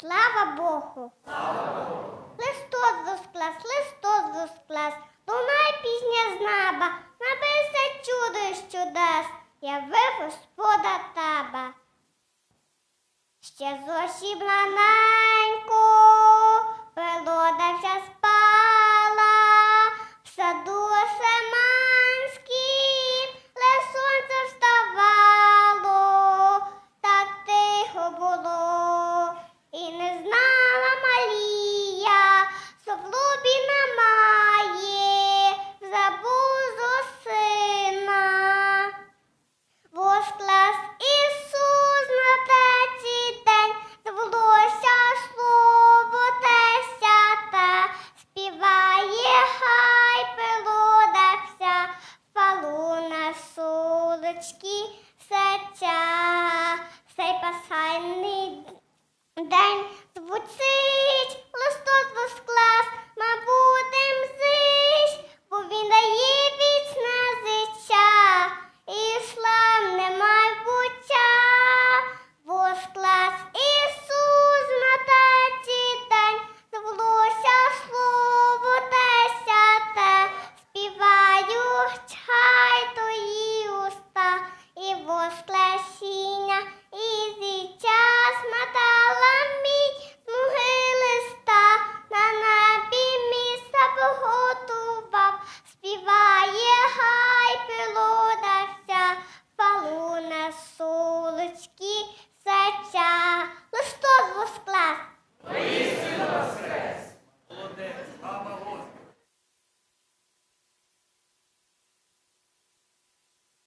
Слава Богу! Христос воскрес, Христос воскрес, лунає пісня з неба, набився чудо і чудес, явив Господа таба. Ще раненько, природа сулочки серця, сей пасхальний день звучить,